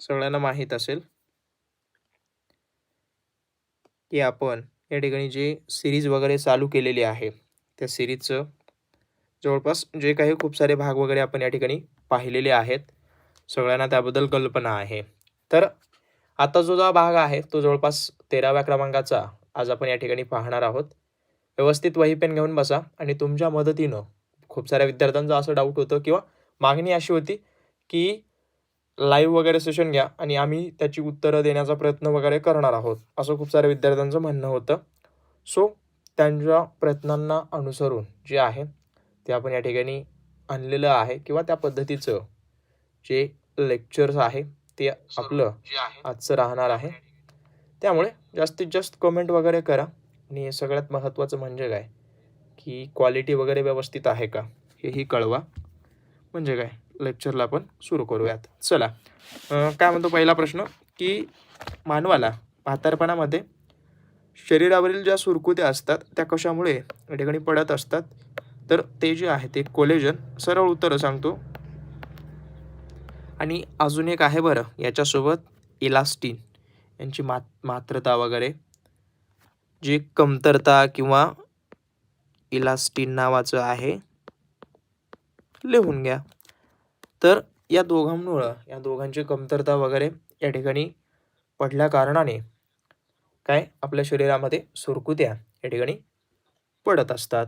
सगळ्यांना माहीत असेल की आपण या ठिकाणी जे सिरीज वगैरे चालू केलेली आहे त्या सिरीजचं जवळपास जे काही खूप सारे भाग वगैरे आपण या ठिकाणी पाहिलेले आहेत सगळ्यांना त्याबद्दल कल्पना आहे. तर आता जो जो भाग आहे तो जवळपास तेराव्या क्रमांकाचा आज आपण या ठिकाणी पाहणार आहोत. व्यवस्थित वही पेन घेऊन बसा आणि तुमच्या मदतीनं खूप साऱ्या विद्यार्थ्यांचं असं डाऊट होतं किंवा मागणी अशी होती की लाईव्ह वगैरे सेशन घ्या आणि आम्ही त्याची उत्तरं देण्याचा प्रयत्न वगैरे करणार आहोत. असं खूप साऱ्या विद्यार्थ्यांचं म्हणणं होतं. सो त्यांच्या प्रयत्नांना अनुसरून जे आहे ते आपण या ठिकाणी आणलेलं आहे किंवा त्या पद्धतीचं जे लेक्चर्स आहे ते आपलं आजचं राहणार आहे. त्यामुळे जास्तीत जास्त कमेंट वगैरे करा. आणि सगळ्यात महत्त्वाचं म्हणजे काय? की क्वालिटी वगैरे व्यवस्थित आहे का? हेही कळवा. म्हणजे काय? लेक्चरला आपण सुरू करूयात. चला काय म्हणतो पहिला प्रश्न? की मानवाला म्हातारपणामध्ये शरीरावरील ज्या सुरकुत्या असतात त्या कशामुळे या ठिकाणी पडत असतात? तर ते जे आहे ते कोलेजन सरळ उत्तरं सांगतो. आणि अजून एक आहे बरं याच्यासोबत इलास्टिन यांची मात मात्रता वगैरे. जी कमतरता किंवा इलास्टिन नावाचं आहे लिहून घ्या. तर या दोघांमुळं या दोघांची कमतरता वगैरे या ठिकाणी पडल्या कारणाने काय आपल्या शरीरामध्ये सुरकुत्या या ठिकाणी पडत असतात.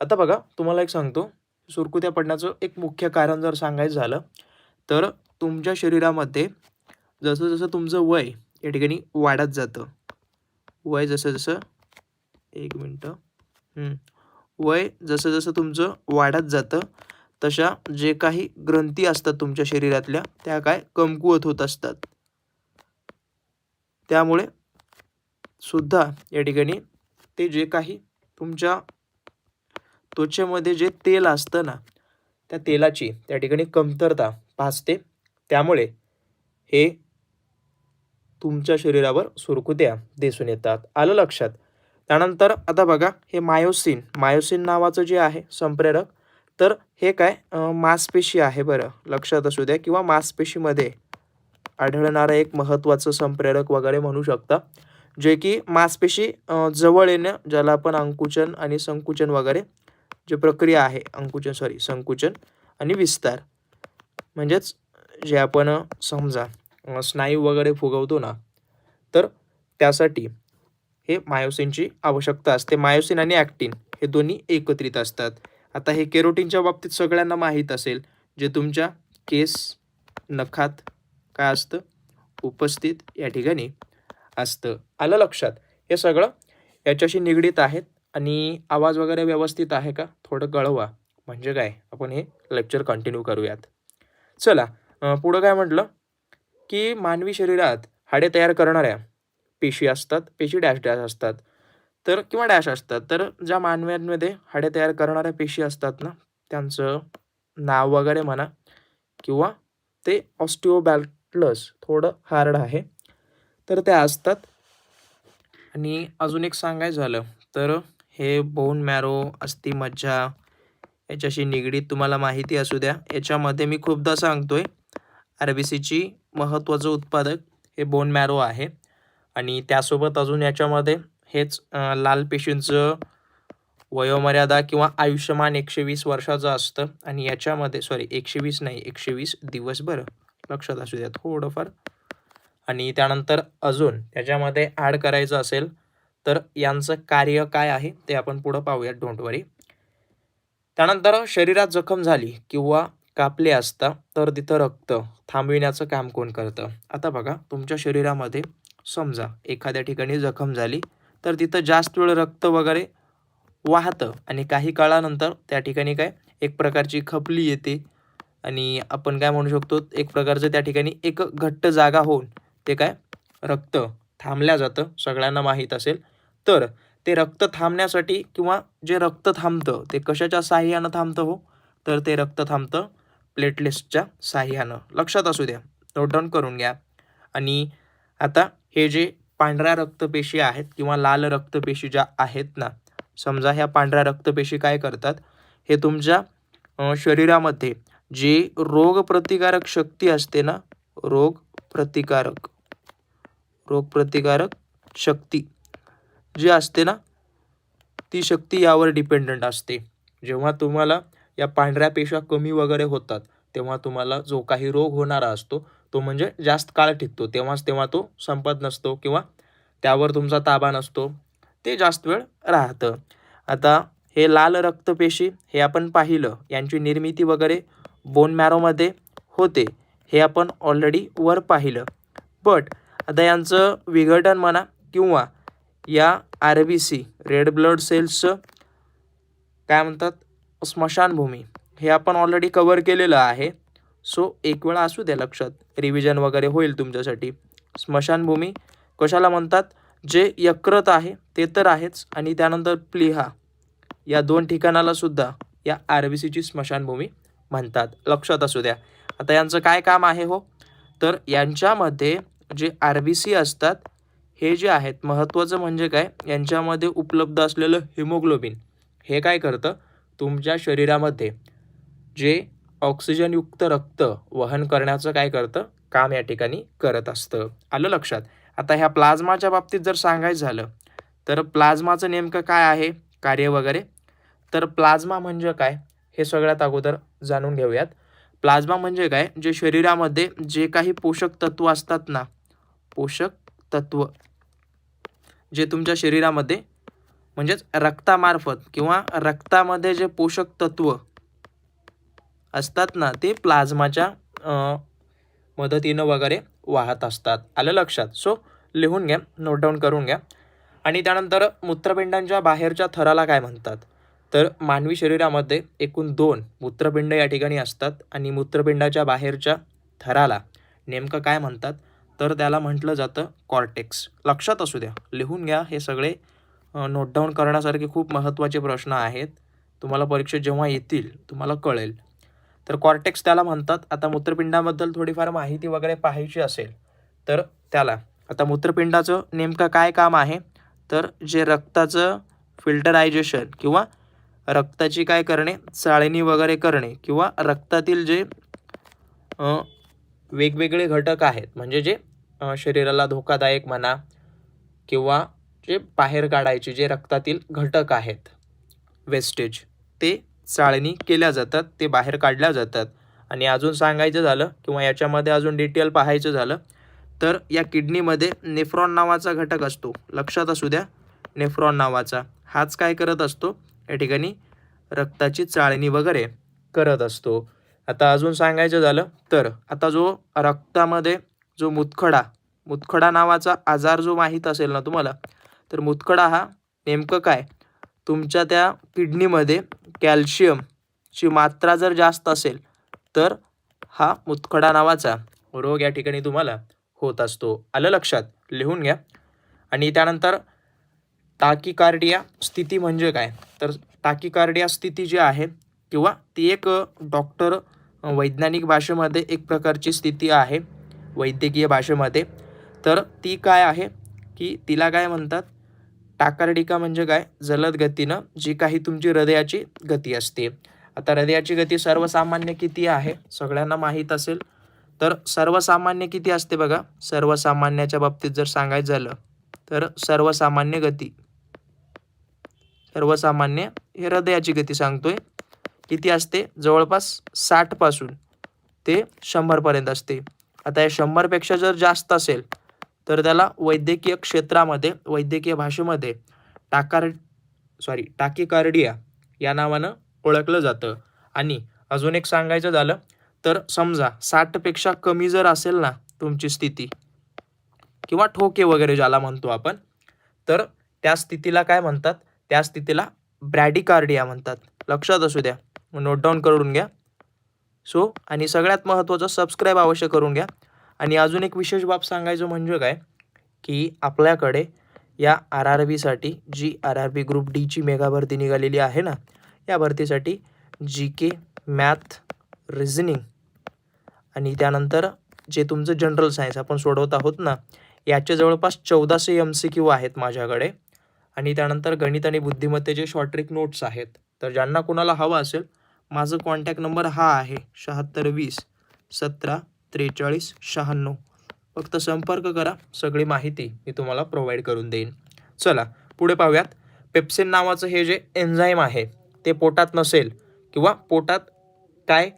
आता बघा तुम्हाला एक सांगतो. सुरकुत्या पडण्याचं एक मुख्य कारण जर सांगायचं झालं तर तुमच्या शरीरामध्ये जसं जसं तुमचं वय या ठिकाणी वाढत जातं वय जसं जसं एक मिनटं वय जसं जसं तुमचं वाढत जातं तशा जे काही ग्रंथी असतात तुमच्या शरीरातल्या त्या काय? कमकुवत होत असतात. त्यामुळे सुद्धा या ठिकाणी ते जे काही तुमच्या त्वचेमध्ये जे तेल असतं ना त्या तेलाची त्या ठिकाणी कमतरता भासते. त्यामुळे हे तुमच्या शरीरावर सुरकुत्या दिसून येतात. आलं लक्षात? त्यानंतर आता बघा हे मायोसिन मायोसिन नावाचं जे आहे संप्रेरक तर हे काय? मांसपेशी आहे बरं. लक्षात असू द्या. किंवा मांसपेशीमध्ये आढळणारं एक महत्त्वाचं संप्रेरक वगैरे म्हणू शकता. जे की मांसपेशी जवळ येणं ज्याला आपण अंकुचन आणि संकुचन वगैरे जे प्रक्रिया आहे अंकुचन सॉरी संकुचन आणि विस्तार. म्हणजेच जे आपण समजा स्नायू वगैरे फुगवतो ना तर त्यासाठी हे मायोसिनची आवश्यकता असते. मायोसिन आणि ॲक्टिन हे दोन्ही एकत्रित असतात. आता हे केरोटीनच्या बाबतीत सगळ्यांना माहीत असेल जे तुमच्या केस नखात काय असतं? उपस्थित या ठिकाणी असतं. आलं लक्षात? हे सगळं याच्याशी निगडीत आहेत आणि आवाज वगैरे व्यवस्थित आहे का? थोडं कळवा. म्हणजे काय? आपण हे लेक्चर कंटिन्यू करूयात. चला पुढं काय म्हटलं? की मानवी शरीरात हाडे तयार करणाऱ्या पेशी असतात पेशी डॅश डॅश असतात. तर किंवा डॅश असतात. तर ज्या मानव्यांमध्ये हाडे तयार करणाऱ्या पेशी असतात ना त्यांचं नाव वगैरे म्हणा किंवा ते ऑस्टिओबॅल्टलस थोडं हार्ड आहे तर त्या असतात. आणि अजून एक सांगायचं झालं तर हे बोन मॅरो अस्थिमज्जा याच्याशी निगडीत तुम्हाला माहिती असू द्या. याच्यामध्ये मी खूपदा सांगतो आहे आर बी सीची महत्त्वाचं उत्पादक हे बोन मॅरो आहे. आणि त्यासोबत अजून याच्यामध्ये हेच लाल पेशींचं वयोमर्यादा किंवा आयुष्यमान एकशे वीस वर्षाचं असतं आणि याच्यामध्ये सॉरी एकशे वीस नाही एकशे वीस दिवस बरं. लक्षात असू द्या थोडंफार. आणि त्यानंतर अजून त्याच्यामध्ये ॲड करायचं असेल तर यांचं कार्य काय आहे ते आपण पुढं पाहूयात. डोंट वरी त्यानंतर शरीरात जखम झाली किंवा कापले असता तर तिथं रक्त थांबविण्याचं काम कोण करतं? आता बघा तुमच्या शरीरामध्ये समजा एखाद्या ठिकाणी जखम झाली तर तिथं जास्त वेळ रक्त वगैरे वाहतं आणि काही काळानंतर त्या ठिकाणी काय एक प्रकारची खपली येते. आणि आपण काय म्हणू शकतो एक प्रकारचं त्या ठिकाणी एक घट्ट जागा होऊन ते काय रक्त थांबल्या जातं सगळ्यांना माहीत असेल. तर ते रक्त थांबण्यासाठी किंवा जे रक्त थांबतं ते कशाच्या साह्यानं थांबतं हो? तर ते रक्त थांबतं प्लेटलेट्सच्या साह्यानं. लक्षात असू द्या नोट डाऊन करून घ्या. आणि आता हे जे पांढऱ्या रक्तपेशी आहेत किंवा लाल रक्तपेशी ज्या आहेत ना समजा ह्या पांढऱ्या रक्तपेशी काय करतात? हे तुमच्या शरीरामध्ये जी रोगप्रतिकारक शक्ती असते ना रोग प्रतिकारक रोग प्रतिकारक शक्ती जी असते ना ती शक्ती यावर डिपेंडंट असते. जेव्हा तुम्हाला या पांढऱ्या पेशा कमी वगैरे होतात तेव्हा तुम्हाला जो काही रोग होणारा असतो तो म्हणजे जास्त काळ टिकतो. तेव्हाच तेव्हा तो संपत नसतो किंवा त्यावर तुमचा ताबा नसतो. ते जास्त वेळ राहतं. आता हे लाल रक्तपेशी हे आपण पाहिलं. यांची निर्मिती वगैरे बोन मॅरोमध्ये होते. हे आपण ऑलरेडी वर पाहिलं. बट आता यांचं विघटन म्हणा किंवा या R B C red blood सेल्सचं काय म्हणतात? स्मशानभूमी. हे आपण ऑलरेडी कवर केलेलं आहे. सो एक वेळा असू द्या लक्षात. रिव्हिजन वगैरे होईल तुमच्यासाठी. स्मशानभूमी कशाला म्हणतात? जे यकृत आहे ते तर आहेच. आणि त्यानंतर प्लिहा. या दोन ठिकाणाला सुद्धा या आर बी सीची स्मशानभूमी म्हणतात. लक्षात असू द्या. आता यांचं काय काम आहे हो? तर यांच्यामध्ये जे आर बी सी असतात हे जे आहेत महत्त्वाचं म्हणजे काय? यांच्यामध्ये उपलब्ध असलेलं हिमोग्लोबिन. हे काय करतं? तुमच्या शरीरामध्ये जे ऑक्सिजनयुक्त रक्त वहन करण्याचं काय करतं? काम या ठिकाणी करत असतं. आलं लक्षात? आता ह्या प्लाझ्माच्या बाबतीत जर सांगायचं झालं तर प्लाझ्माचं नेमकं काय आहे? कार्य वगैरे? तर प्लाझ्मा म्हणजे काय? हे सगळ्यात अगोदर जाणून घेऊयात. प्लाझ्मा म्हणजे काय? जे शरीरामध्ये जे काही पोषक तत्व असतात ना पोषक तत्व जे तुमच्या शरीरामध्ये म्हणजेच रक्तामार्फत किंवा रक्तामध्ये जे पोषक तत्व असतात ना ते प्लाझ्माच्या मदतीनं वगैरे वाहत असतात. आलं लक्षात? सो लिहून घ्या नोट डाऊन करून घ्या. आणि त्यानंतर मूत्रपिंडांच्या बाहेरच्या थराला काय म्हणतात? तर मानवी शरीरामध्ये एकूण दोन मूत्रपिंड या ठिकाणी असतात आणि मूत्रपिंडाच्या बाहेरच्या थराला नेमकं काय म्हणतात? तर त्याला म्हटलं जातं कॉर्टेक्स लक्षात असू द्या. लिहून घ्या हे सगळे नोट डाऊन करण्यासारखे खूप महत्त्वाचे प्रश्न आहेत. तुम्हाला परीक्षेत जेव्हा येतील तुम्हाला कळेल. तर कॉर्टेक्स त्याला म्हणतात आता मूत्रपिंडाबद्दल थोडीफार माहिती वगैरे पाहायची असेल तर त्याला. आता मूत्रपिंडाचं नेमकं काय काम आहे? तर जे रक्ताचं फिल्टरायझेशन किंवा रक्ताची काय करणे चाळणी वगैरे करणे किंवा रक्तातील जे वेगवेगळे घटक आहेत म्हणजे जे शरीराला धोकादायक म्हणा किंवा जे बाहेर काढायचे जे रक्तातील घटक आहेत वेस्टेज ते चाळणी केल्या जातात ते बाहेर काढल्या जातात. आणि अजून सांगायचं झालं किंवा याच्यामध्ये अजून डिटेल पाहायचं झालं तर या किडनीमध्ये नेफ्रॉन नावाचा घटक असतो. लक्षात असू द्या नेफ्रॉन नावाचा. हाच काय करत असतो? या ठिकाणी रक्ताची चाळणी वगैरे करत असतो. आता अजून सांगायचं झालं तर आता जो रक्तामध्ये जो मुतखडा मुतखडा नावाचा आजार जो माहीत असेल ना तुम्हाला तर मुतखडा हा नेमकं काय? तुमच्या त्या किडनीमध्ये कॅल्शियमची मात्रा जर जास्त असेल तर हा मुतखडा नावाचा रोग या ठिकाणी तुम्हाला होत असतो. आलं लक्षात? लिहून घ्या. आणि त्यानंतर टाकीकार्डिया स्थिती म्हणजे काय? तर टाकीकार्डिया स्थिती जी आहे किंवा ती एक डॉक्टर वैज्ञानिक भाषेमध्ये एक प्रकारची स्थिती आहे वैद्यकीय भाषेमध्ये. तर ती काय आहे? की तिला काय म्हणतात? टाकार्डिका म्हणजे काय? जलद गतीनं जी काही तुमची हृदयाची गती असते. आता हृदयाची गती सर्वसामान्य किती आहे? सगळ्यांना माहीत असेल. तर सर्वसामान्य किती असते बघा? सर्वसामान्याच्या बाबतीत जर सांगायचं झालं तर सर्वसामान्य गती. सर्वसामान्य हे हृदयाची गती सांगतोय. किती असते? जवळपास साठपासून ते शंभरपर्यंत असते. आता या शंभरपेक्षा जर जास्त असेल तर त्याला वैद्यकीय क्षेत्रामध्ये वैद्यकीय भाषेमध्ये टाकार सॉरी टाकीकार्डिया या नावानं ओळखलं जातं. आणि अजून एक सांगायचं झालं तर समजा साठपेक्षा कमी जर असेल ना तुमची स्थिती किंवा ठोके वगैरे ज्याला म्हणतो आपण तर त्या स्थितीला काय म्हणतात? त्या स्थितीला ब्रॅडिकार्डिया म्हणतात. लक्षात असू द्या. नोट डाऊन करून घ्या. सो आणि सगळ्यात महत्त्वाचं सबस्क्राईब अवश्य करून घ्या. आणि अजून एक विशेष बाब सांगायचं म्हणजे काय की आपल्याकडे या R R बीसाठी G R R B group डीची mega भरती निघालेली आहे ना या भरतीसाठी जी के मॅथ रिझनिंग आणि त्यानंतर जे तुमचं जनरल सायन्स आपण सोडवत आहोत ना याचे जवळपास चौदाशे एम सी क्यू आहेत माझ्याकडे. आणि त्यानंतर गणित आणि बुद्धिमत्तेचे शॉर्ट ट्रिक नोट्स आहेत. तर ज्यांना कोणाला हवं असेल माझं कॉन्टॅक्ट नंबर हा आहे शहात्तर वीस सतरा त्रेचाळीस शहाण्णव. फक्त संपर्क करा सगळी माहिती मी तुम्हाला प्रोव्हाइड करून देईन. चला पुढे पाहूयात. पेप्सिन नावाचं हे जे एन्झाईम आहे ते पोटात नसेल किंवा पोटात काय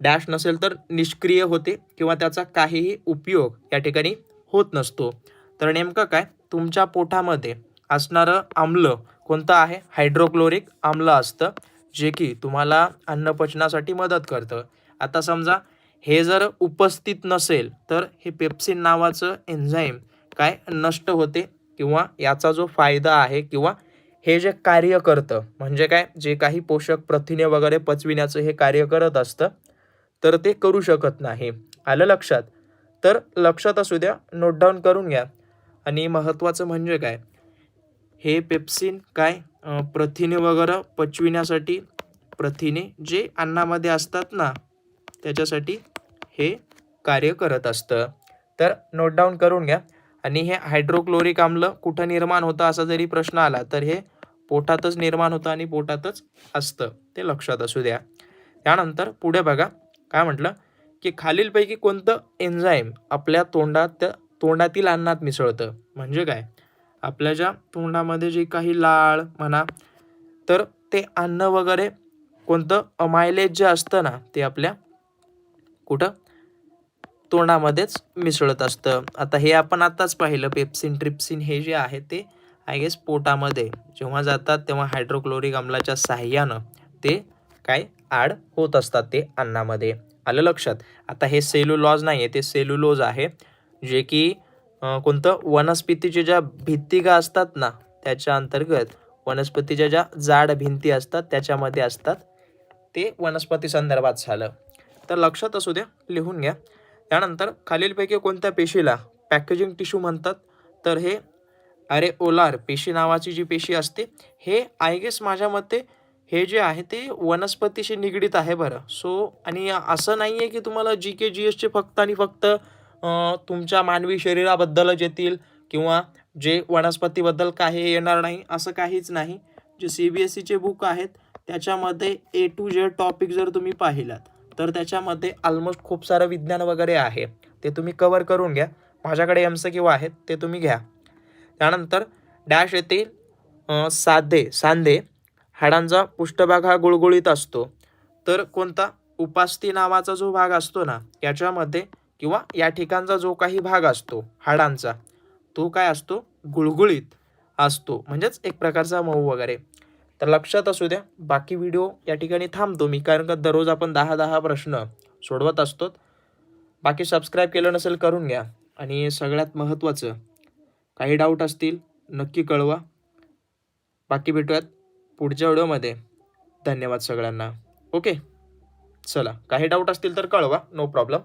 डॅश नसेल तर निष्क्रिय होते किंवा त्याचा काहीही उपयोग या ठिकाणी होत नसतो. तर नेमकं काय? तुमच्या पोटामध्ये असणारं आम्ल कोणतं आहे? हायड्रोक्लोरिक आम्ल असतं जे की तुम्हाला अन्नपचनासाठी मदत करतं. आता समजा हे जर उपस्थित नसेल तर हे पेप्सिन नावाचं एन्झाईम काय नष्ट होते किंवा याचा जो फायदा आहे किंवा हे जे कार्य करतं म्हणजे काय? जे काही पोषक प्रथिने वगैरे पचविण्याचं हे कार्य करत असतं तर ते करू शकत नाही. आलं लक्षात? तर लक्षात असू द्या नोट डाऊन करून घ्या. आणि महत्त्वाचं म्हणजे काय? हे पेप्सिन काय प्रथिने वगैरे पचविण्यासाठी प्रथिने जे अन्नामध्ये असतात ना त्याच्यासाठी हे कार्य करत असतं. तर नोट डाऊन करून घ्या. आणि हे हायड्रोक्लोरिक आम्ल कुठं निर्माण होतं असा जरी प्रश्न आला तर हे पोटातच निर्माण होतं आणि पोटातच असतं. ते लक्षात असू द्या. त्यानंतर पुढे बघा. काय म्हटलं? की खालीलपैकी कोणतं एन्झाईम आपल्या तोंडात तोंडातील अन्नात मिसळतं? म्हणजे काय? आपल्या ज्या तोंडामध्ये जे काही लाळ म्हणा तर ते अन्न वगैरे कोणतं अमायलेज जे असतं ना ते आपल्या कुठं? तोंडामध्येच मिसळत असतं. आता हे आपण आताच पाहिलं पेप्सिन ट्रिप्सिन हे जे आहे ते आय गेस पोटामध्ये जेव्हा जातात तेव्हा हायड्रोक्लोरिक अमलाच्या साह्यानं ते काय आड होत असतात ते अन्नामध्ये. आलं लक्षात? आता हे सेल्युलॉज नाही आहे ते सेल्युलोज आहे जे की कोणतं? वनस्पतीच्या ज्या भित्तिका असतात ना त्याच्या अंतर्गत वनस्पतीच्या ज्या जाड भिंती असतात त्याच्यामध्ये असतात ते वनस्पती संदर्भात झालं. तर लक्षात असू द्या लिहून घ्या. त्यानंतर खालीलपैकी कोणत्या पेशीला पॅकेजिंग टिश्यू म्हणतात? तर हे अरे ओलार पेशी नावाची जी पेशी असते हे आय गेस माझ्या मते हे जे आहे ते वनस्पतीशी निगडीत आहे बरं. सो आणि असं नाही आहे की तुम्हाला जी के जी एसचे फक्त आणि फक्त तुमच्या मानवी शरीराबद्दलच येतील किंवा जे वनस्पतीबद्दल काही येणार नाही असं काहीच नाही. जे सी बी एस सीचे बुक आहेत त्याच्यामध्ये ए टू जेड टॉपिक जर तुम्ही पाहिलात तर त्याच्यामध्ये ऑलमोस्ट खूप सारं विज्ञान वगैरे आहे. ते तुम्ही कवर करून घ्या. माझ्याकडे एम सी किंवा आहेत ते तुम्ही घ्या. त्यानंतर डॅश येते साधे सांधे. हाडांचा पृष्ठभाग हा गुळगुळीत असतो. तर कोणता? उपास्थी नावाचा जो भाग असतो ना याच्यामध्ये किंवा या ठिकाणचा जो काही भाग असतो हाडांचा तो काय असतो? गुळगुळीत असतो. म्हणजेच एक प्रकारचा मऊ वगैरे. तर लक्षात असू द्या बाकी व्हिडिओ या ठिकाणी थांबतो मी कारण का दररोज आपण दहा दहा प्रश्न सोडवत असतो. बाकी सबस्क्राईब केलं नसेल करून घ्या. आणि सगळ्यात महत्त्वाचं काही डाऊट असतील नक्की कळवा. बाकी भेटूयात पुढच्या व्हिडिओमध्ये. धन्यवाद सगळ्यांना. ओके? चला काही डाऊट असतील तर कळवा नो प्रॉब्लेम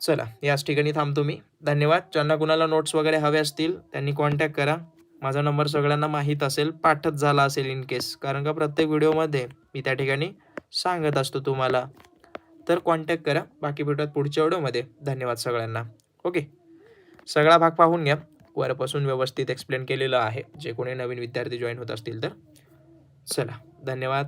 चला याच ठिकाणी थांबतो मी. धन्यवाद. ज्यांना कुणाला नोट्स वगैरे हवे असतील त्यांनी कॉन्टॅक्ट करा. माझा नंबर सगळ्यांना माहीत असेल पाठच झाला असेल इन केस कारण का प्रत्येक व्हिडिओमध्ये मी त्या ठिकाणी सांगत असतो तुम्हाला. तर कॉन्टॅक्ट करा. बाकी भेटूयात पुढच्या व्हिडिओमध्ये. धन्यवाद सगळ्यांना. ओके सगळा भाग पाहून घ्या. वरपासून व्यवस्थित एक्सप्लेन केलेलं आहे. जे कोणी नवीन विद्यार्थी जॉईन होत असतील तर. चला. धन्यवाद.